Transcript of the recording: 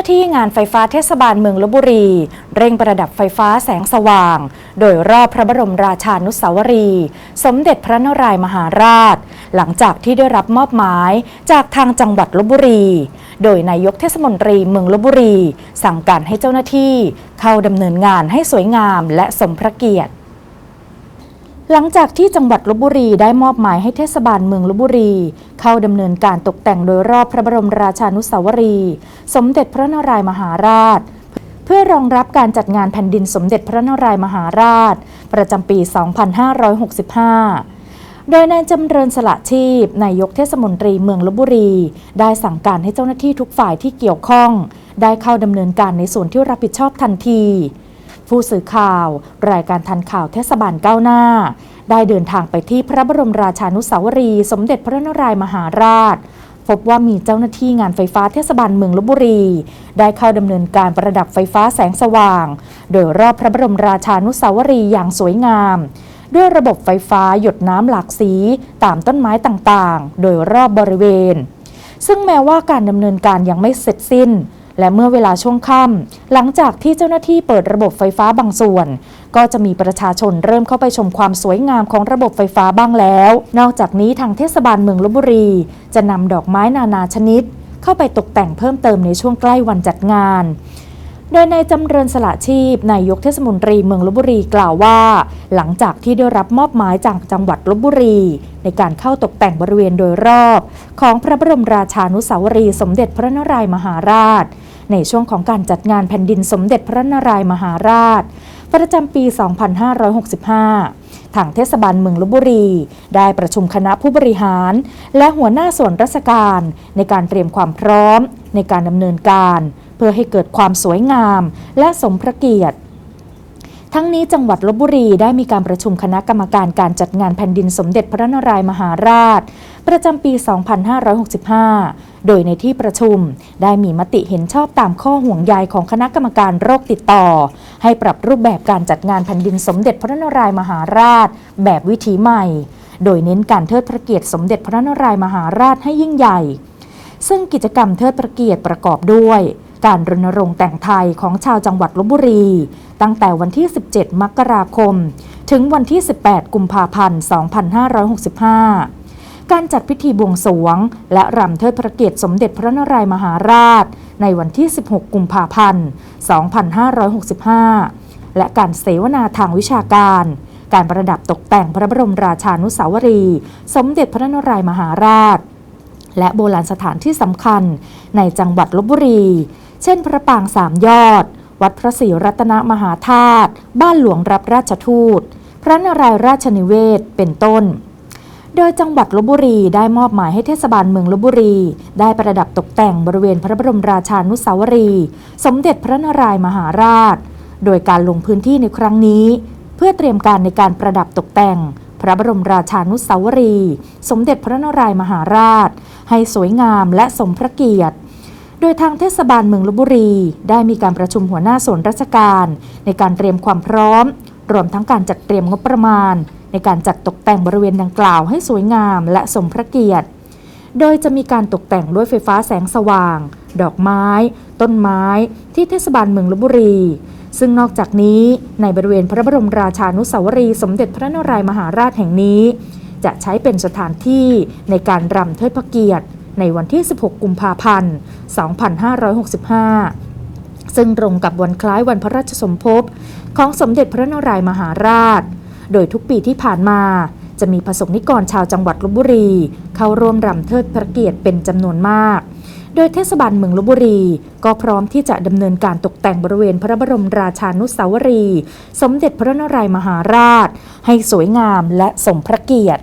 เจ้าหน้าที่งานไฟฟ้าเทศบาลเมืองลบบุรี เร่งประดับไฟฟ้าแสงสว่าง โดยรอบพระบรมราชานุสาวรีย์สมเด็จพระนารายมหาราช หลังจากที่ได้รับมอบหมายจากทางจังหวัดลบบุรี โดยนายกเทศมนตรีเมืองลบบุรี สั่งการให้เจ้าหน้าที่เข้าดำเนินงานให้สวยงามและสมพระเกียรติ หลังจากที่จังหวัดลบบุรีได้มอบหมายให้เทศบาลเมืองลบบุรี เข้าดำเนินการตกแต่งโดยรอบพระบรมราชานุสาวรีย์สมเด็จพระนารายมหาราช เพื่อรองรับการจัดงานแผ่นดินสมเด็จพระนารายมหาราช ประจำปี 2565โดยนายจำเริญสละชีพนายกเทศมนตรีเมืองลบบุรี ได้สั่งการให้เจ้าหน้าที่ทุกฝ่ายที่เกี่ยวข้อง ได้เข้าดำเนินการในส่วนที่รับผิดชอบทันที ผู้สื่อข่าว รายการทันข่าวเทศบาลก้าวหน้า ได้เดินทางไปที่พระบรมราชานุสาวรีย์สมเด็จพระนารายมหาราช พบว่ามีเจ้าหน้าที่งานไฟฟ้าเทศบาลเมืองลบบุรี ได้เข้าดำเนินการประดับไฟฟ้าแสงสว่าง โดยรอบพระบรมราชานุสาวรีย์อย่างสวยงาม ด้วยระบบไฟฟ้าหยดน้ำหลากสีตามต้นไม้ต่างๆ โดยรอบบริเวณ ซึ่งแม้ว่าการดำเนินการยังไม่เสร็จสิ้น และเมื่อเวลาช่วงค่ำหลังจากที่เจ้าหน้าที่เปิดระบบไฟฟ้าบางส่วน ก็จะมีประชาชนเริ่มเข้าไปชมความสวยงามของระบบไฟฟ้าบ้างแล้ว นอกจากนี้ทางเทศบาลเมืองลบบุรี จะนำดอกไม้นานาชนิด เข้าไปตกแต่งเพิ่มเติมในช่วงใกล้วันจัดงานโดยนายจำเริญสละชีพนายกเทศมนตรีเมืองลบบุรีกล่าวว่า หลังจากที่ได้รับมอบหมายจากจังหวัดลบบุรี ในการเข้าตกแต่งบริเวณโดยรอบ ของพระบรมราชานุสาวรีสมเด็จพระนารายมหาราช ในช่วงของการจัดงานแผ่นดินสมเด็จพระนารายมหาราช ประจำปี 2565 ทางเทศบาลเมืองลบบุรี ได้ประชุมคณะผู้บริหาร และหัวหน้าส่วนราชการ ในการเตรียมความพร้อม ในการดำเนินการ เพื่อให้เกิดความสวยงาม และสมพระเกียรติ ทั้งนี้จังหวัดลบบุรีได้มีการประชุมคณะกรรมการการจัดงานแผ่นดินสมเด็จพระนารายมหาราช ประจำปี 2565 โดยในที่ประชุมได้มีมติเห็นชอบตามข้อห่วงใยของคณะกรรมการโรคติดต่อ ให้ปรับรูปแบบการจัดงานแผ่นดินสมเด็จพระนารายมหาราช แบบวิถีใหม่ โดยเน้นการเทิดพระเกียรติสมเด็จพระนารายมหาราชให้ยิ่งใหญ่ ซึ่งกิจกรรมเทิดพระเกียรติประกอบด้วยการรณรงค์แต่งไทยของชาวจังหวัดลบบุรี ตั้งแต่วันที่ 17 มกราคม ถึงวันที่ 18 กุมภาพันธ์ 2565 การจัดพิธีบวงสรวง และรำเทิดพระเกียรติสมเด็จพระนารายมหาราช ในวันที่ 16 กุมภาพันธ์ 2565 และการเสวนาทางวิชาการการประดับตกแต่งพระบรมราชานุสาวรี สมเด็จพระนารายมหาราช และโบราณสถานที่สำคัญในจังหวัดลบบุรี เช่นพระปางสามยอด วัดพระศรีรัตนมหาธาตุบ้านหลวงรับราชทูต พระนารายราชนิเวศเป็นต้น โดยจังหวัดลบบุรีได้มอบหมายให้เทศบาลเมืองลบบุรี ได้ประดับตกแต่งบริเวณพระบรมราชานุสาวรี สมเด็จพระนารายมหาราช โดยการลงพื้นที่ในครั้งนี้ เพื่อเตรียมการในการประดับตกแต่งพระบรมราชานุสาวรี สมเด็จพระนารายมหาราช ให้สวยงามและสมพระเกียรติ โดยทางเทศบาลเมืองลบบุรี ได้มีการประชุมหัวหน้าส่วนราชการ ในการเตรียมความพร้อม รวมทั้งการจัดเตรียมงบประมาณ ในการจัดตกแต่งบริเวณดังกล่าวให้สวยงามและสมพระเกียรติ โดยจะมีการตกแต่งด้วยไฟฟ้าแสงสว่าง ดอกไม้ ต้นไม้ ที่เทศบาลเมืองลบบุรี ซึ่งนอกจากนี้ในบริเวณพระบรมราชานุสาวรีย์สมเด็จพระนารายมหาราชแห่งนี้ จะใช้เป็นสถานที่ในการรำเทิดพระเกียรติ ในวันที่ 16 กุมภาพันธ์ 2565ซึ่งตรงกับวันคล้ายวันพระราชสมภพของสมเด็จพระนารายมหาราช โดยทุกปีที่ผ่านมาจะมีประสงนิกรชาวจังหวัดลบบุรี เข้าร่วมรำเทิดพระเกียรติเป็นจำนวนมาก โดยเทศบาลเมืองลบบุรี ก็พร้อมที่จะดำเนินการตกแต่งบริเวณพระบรมราชานุสาวรี สมเด็จพระนารายมหาราช ให้สวยงามและสมพระเกียรติ